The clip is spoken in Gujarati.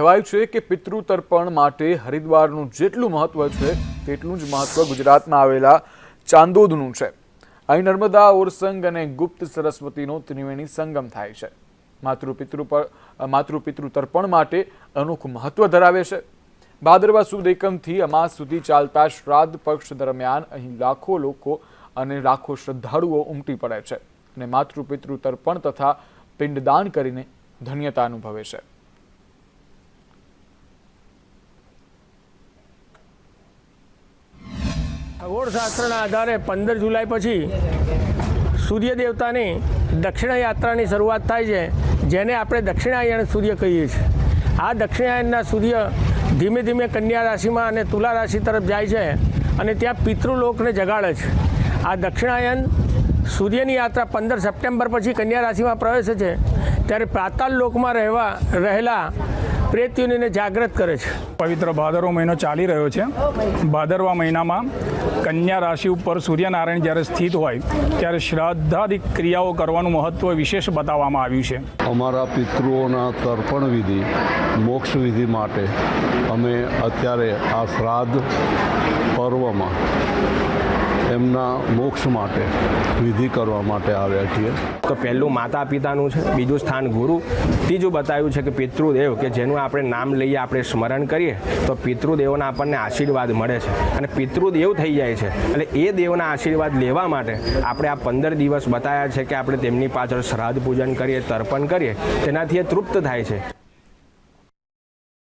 કહેવાય છે કે પિતૃ તર્પણ માટે હરિદ્વારનું જેટલું મહત્વ છે, તેટલું જ મહત્વ ગુજરાતમાં આવેલા ચાંદોદનું છે. અહીં નર્મદા, ઓરસંગ અને ગુપ્ત સરસ્વતીનો ત્રિવેણી સંગમ થાય છે. માતૃપિતૃ પર માતૃપિતૃ તર્પણ માટે અનોખું મહત્વ ધરાવે છે. ભાદરવા સુદ એકમથી અમાસ સુધી ચાલતા શ્રાદ્ધ પક્ષ દરમિયાન અહીં લાખો લોકો અને લાખો શ્રદ્ધાળુઓ ઉમટી પડે છે અને માતૃપિતૃ તર્પણ તથા પિંડદાન કરીને ધન્યતા અનુભવે છે. ખગોળશાસ્ત્રના આધારે પંદર જુલાઈ પછી સૂર્ય દેવતાની દક્ષિણ યાત્રાની શરૂઆત થાય છે, જેને આપણે દક્ષિણાયણ સૂર્ય કહીએ છીએ. આ દક્ષિણાયણના સૂર્ય ધીમે ધીમે કન્યા રાશિમાં અને તુલા રાશિ તરફ જાય છે અને ત્યાં પિતૃલોકને જગાડે છે. આ દક્ષિણાયન સૂર્યની યાત્રા પંદર સપ્ટેમ્બર પછી કન્યા રાશિમાં પ્રવેશે છે, ત્યારે પ્રાતાલ લોકમાં રહેવા રહેલા પ્રેત્યુને જાગૃત કરે છે. પવિત્ર ભાદરવો મહિનો ચાલી રહ્યો છે. ભાદરવા મહિનામાં કન્યા રાશિ ઉપર સૂર્યનારાયણ જ્યારે સ્થિત હોય ત્યારે શ્રાદ્ધાદિક ક્રિયાઓ કરવાનું મહત્વ વિશેષ બતાવવામાં આવ્યું છે. અમારા પિતૃઓના તર્પણ વિધિ મોક્ષ વિધિ માટે અમે અત્યારે આ શ્રાદ્ધ પર્વમાં એમના મોક્ષ માટે વિધિ કરવા માટે આવ્યા છીએ. તો પહેલું માતા પિતાનું છે, બીજું સ્થાન ગુરુ, ત્રીજું બતાવ્યું છે કે પિતૃદેવ, કે જેનું આપણે નામ લઈએ, આપણે સ્મરણ કરીએ, તો પિતૃદેવોના આપણને આશીર્વાદ મળે છે. અને પિતૃદેવ થઈ જાય છે. એટલે એ દેવના આશીર્વાદ લેવા માટે આપણે આ પંદર દિવસ બતાવ્યા છે કે આપણે તેમની પાછળ શ્રાદ્ધ પૂજન કરીએ, તર્પણ કરીએ, તેનાથી એ તૃપ્ત થાય છે.